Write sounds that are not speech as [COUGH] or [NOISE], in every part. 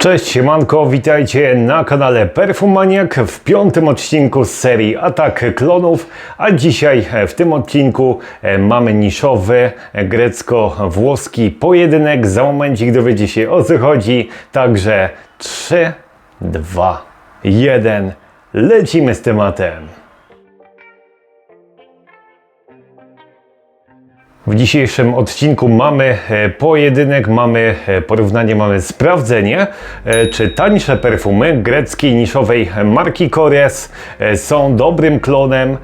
Cześć, siemanko, witajcie na kanale Perfumaniak w piątym odcinku z serii Atak Klonów, a dzisiaj e, w tym odcinku e, mamy niszowy e, grecko-włoski pojedynek. Za momencik dowiecie się o co chodzi, także 3, 2, 1, lecimy z tematem. W dzisiejszym odcinku mamy e, pojedynek, mamy e, porównanie, mamy sprawdzenie, e, czy tańsze perfumy greckiej niszowej marki Kores są dobrym klonem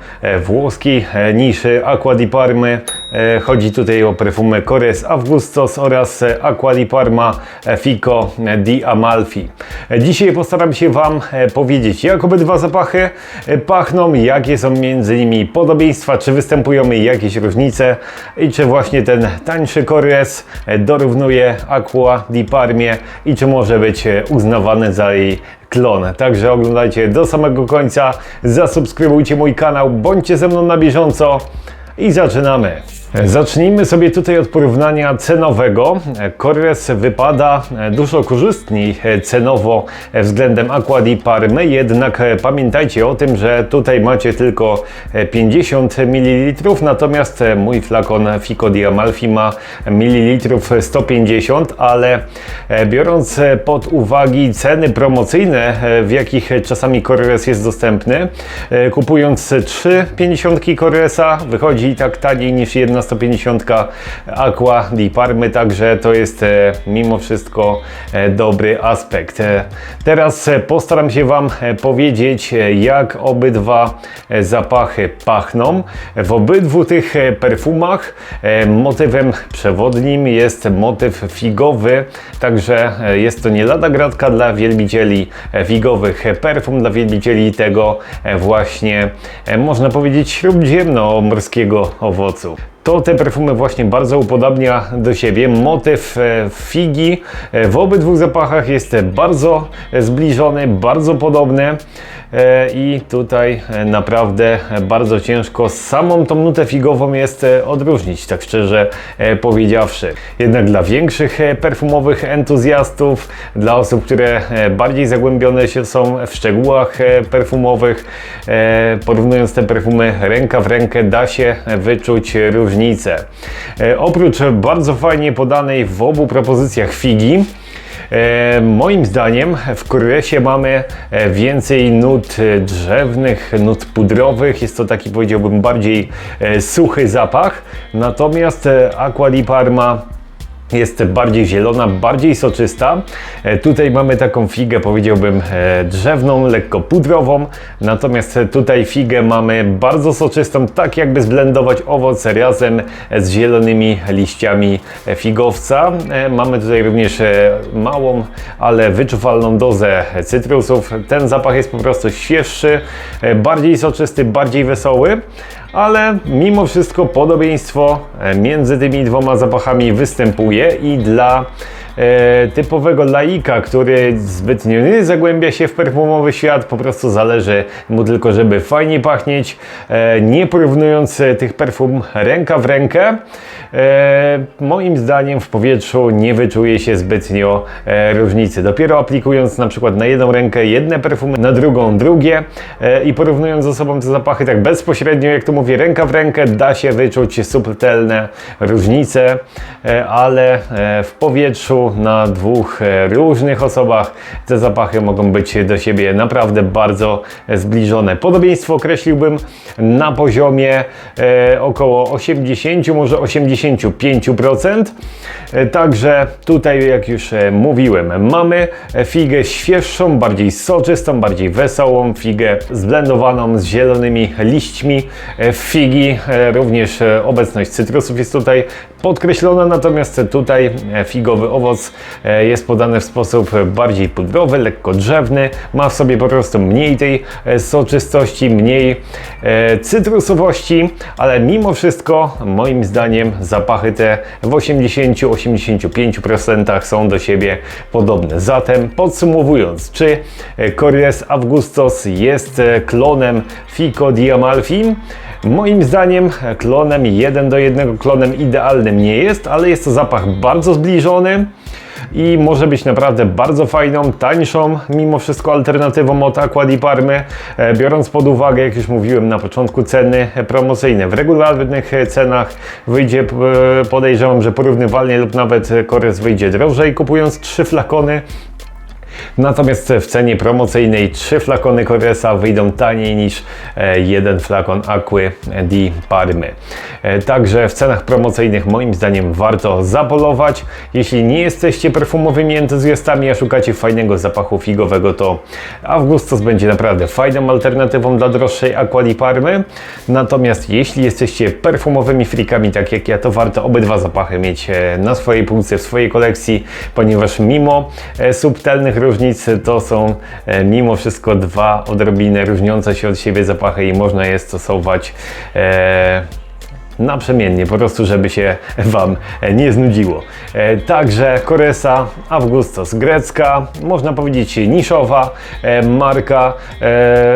włoskiej niszy Aqua di Parmy. E, Chodzi tutaj o perfumy Kores Augustos oraz e, Aqua di Parma e, Fico di Amalfi. Dzisiaj postaram się Wam powiedzieć, jak obydwa zapachy pachną, jakie są między nimi podobieństwa, czy występują jakieś różnice i czy właśnie ten tańszy Kores e, dorównuje Aqua di Parmie i czy może być uznawany za jej klon. Także oglądajcie do samego końca, zasubskrybujcie mój kanał, bądźcie ze mną na bieżąco i zaczynamy. Zacznijmy sobie tutaj od porównania cenowego. Corres wypada dużo korzystniej cenowo względem Aqua di Parmy, jednak pamiętajcie o tym, że tutaj macie tylko 50 ml, natomiast mój flakon Fico di Amalfi ma mililitrów 150, ale biorąc pod uwagę ceny promocyjne, w jakich czasami Corres jest dostępny, kupując 3 50 Corresa wychodzi tak taniej niż jedna 150 Aqua di Parmy, także to jest e, mimo wszystko e, dobry aspekt. E, Teraz postaram się Wam powiedzieć, jak obydwa zapachy pachną. W obydwu tych perfumach motywem przewodnim jest motyw figowy, także jest to nie lada gratka dla wielbicieli figowych perfum, dla wielbicieli tego właśnie, można powiedzieć, śródziemnomorskiego owocu to te perfumy właśnie bardzo upodabnia do siebie. Motyw e, figi e, w obydwu zapachach jest bardzo zbliżony, bardzo podobny e, i tutaj e, naprawdę bardzo ciężko samą tą nutę figową jest e, odróżnić, tak szczerze e, powiedziawszy. Jednak dla większych e, perfumowych entuzjastów, dla osób, które e, bardziej zagłębione się są w szczegółach e, perfumowych, e, porównując te perfumy ręka w rękę da się wyczuć różnicę. E, Oprócz bardzo fajnie podanej w obu propozycjach figi, E, moim zdaniem w Koresie mamy e, więcej nut e, drzewnych, nut pudrowych. Jest to taki powiedziałbym bardziej e, suchy zapach. Natomiast e, Aqua di Parma jest bardziej zielona, bardziej soczysta. E, Tutaj mamy taką figę, powiedziałbym, e, drzewną, lekko pudrową. Natomiast tutaj figę mamy bardzo soczystą, tak jakby zblendować owoc razem z zielonymi liściami figowca. E, Mamy tutaj również małą, ale wyczuwalną dozę cytrusów. Ten zapach jest po prostu świeższy, bardziej soczysty, bardziej wesoły ale mimo wszystko podobieństwo e, między tymi dwoma zapachami występuje i dla e, typowego laika, który zbytnio nie zagłębia się w perfumowy świat, po prostu zależy mu tylko, żeby fajnie pachnieć, e, nie porównując tych perfum ręka w rękę. E, moim zdaniem w powietrzu nie wyczuje się zbytnio e, różnicy. Dopiero aplikując na przykład na jedną rękę jedne perfumy, na drugą drugie e, i porównując ze sobą te zapachy tak bezpośrednio, jak to mówię, ręka w rękę, da się wyczuć subtelne różnice, e, ale e, w powietrzu na dwóch e, różnych osobach te zapachy mogą być do siebie naprawdę bardzo zbliżone. Podobieństwo określiłbym na poziomie e, około 80, może 85%. E, Także tutaj, jak już mówiłem, mamy figę świeższą, bardziej soczystą, bardziej wesołą, figę zblendowaną z zielonymi liśćmi figi. Również obecność cytrusów jest tutaj podkreślona, natomiast tutaj figowy owoc e, jest podany w sposób bardziej pudrowy, lekko drzewny. Ma w sobie po prostu mniej tej e, soczystości, mniej e, cytrusowości, ale mimo wszystko moim zdaniem zapachy te w 80-85% są do siebie podobne. Zatem podsumowując, czy Corrières Augustos jest klonem Fico di Amalfi? Moim zdaniem klonem, jeden do jednego klonem idealnym nie jest, ale jest to zapach bardzo zbliżony. I może być naprawdę bardzo fajną, tańszą, mimo wszystko alternatywą od Aqua Parmy, e, biorąc pod uwagę, jak już mówiłem na początku, ceny promocyjne. W regularnych cenach wyjdzie, e, podejrzewam, że porównywalnie lub nawet Kores wyjdzie drożej, kupując trzy flakony. Natomiast w cenie promocyjnej trzy flakony Coresa wyjdą taniej niż e, jeden flakon Aquy di Parmy. E, Także w cenach promocyjnych moim zdaniem warto zapolować. Jeśli nie jesteście perfumowymi entuzjastami, a szukacie fajnego zapachu figowego, to Augustus będzie naprawdę fajną alternatywą dla droższej Aqua di Parmy. Natomiast jeśli jesteście perfumowymi frikami, tak jak ja, to warto obydwa zapachy mieć e, na swojej półce, w swojej kolekcji, ponieważ mimo subtelnych różnic to są e, mimo wszystko dwa odrobinę różniące się od siebie zapachy i można je stosować e, naprzemiennie, po prostu, żeby się Wam e, nie znudziło. E, Także Coresa Augustus grecka, można powiedzieć niszowa e, marka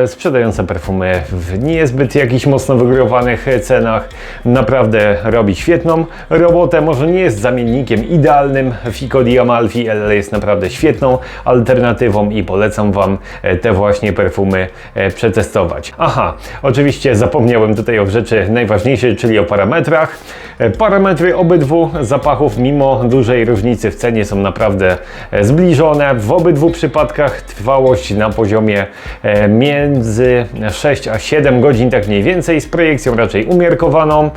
sprzedająca perfumy w niezbyt jakichś mocno wygórowanych cenach. Naprawdę robi świetną robotę, może nie jest zamiennikiem idealnym Fico di Amalfi, ale jest naprawdę świetną alternatywą i polecam Wam te właśnie perfumy przetestować. Aha, oczywiście zapomniałem tutaj o rzeczy najważniejszej, czyli o parametrach. E, Parametry obydwu zapachów, mimo dużej różnicy w cenie, są naprawdę e, zbliżone. W obydwu przypadkach trwałość na poziomie e, między 6 a 7 godzin, tak mniej więcej, z projekcją raczej umiarkowaną.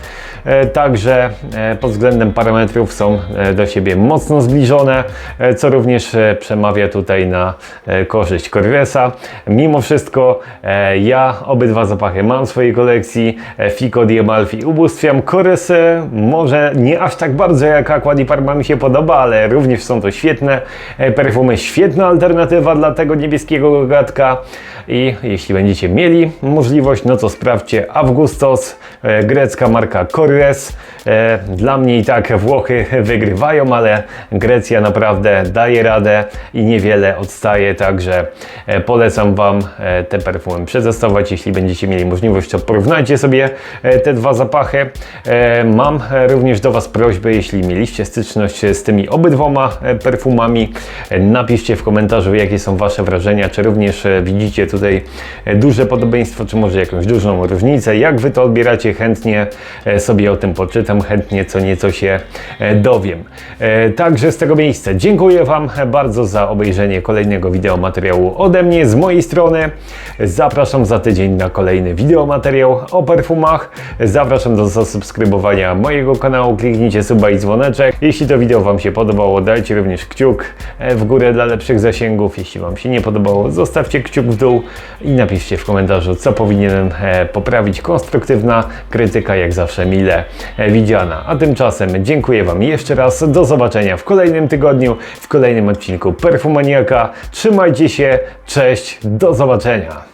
Także pod względem parametrów są do siebie mocno zbliżone, co również przemawia tutaj na korzyść Corvesa. Mimo wszystko ja obydwa zapachy mam w swojej kolekcji. Fico di Amalfi ubóstwiam Corresę, może nie aż tak bardzo jak Aqua di Parma mi się podoba, ale również są to świetne e, perfumy, świetna alternatywa dla tego niebieskiego gogatka. I jeśli będziecie mieli możliwość, no to sprawdźcie Augustos, e, grecka marka Corres. E, Dla mnie i tak Włochy [LAUGHS] wygrywają, ale Grecja naprawdę daje radę i niewiele odstaje, także polecam Wam te perfumy przetestować. Jeśli będziecie mieli możliwość, to porównajcie sobie te dwa zapachy. E, Mam również do Was prośbę, jeśli mieliście styczność z tymi obydwoma e, perfumami, e, napiszcie w komentarzu, jakie są Wasze wrażenia, czy również widzicie tutaj duże podobieństwo, czy może jakąś dużą różnicę. Jak Wy to odbieracie, chętnie sobie o tym poczytam, chętnie co nieco się dowiem. Także z tego miejsca dziękuję Wam bardzo za obejrzenie kolejnego wideo materiału ode mnie, z mojej strony. Zapraszam za tydzień na kolejny wideo materiał o perfumach. Zapraszam do zasubskrybowania mojego kanału, kliknijcie suba i dzwoneczek. Jeśli to wideo Wam się podobało, dajcie również kciuk e, w górę dla lepszych zasięgów. Jeśli Wam się nie podobało, zostawcie kciuk w dół i napiszcie w komentarzu, co powinienem e, poprawić. Konstruktywna krytyka, jak zawsze, mile e, widziana. A tymczasem dziękuję Wam jeszcze raz. Do zobaczenia w kolejnym tygodniu, w kolejnym odcinku Perfumaniaka. Trzymajcie się, cześć, do zobaczenia.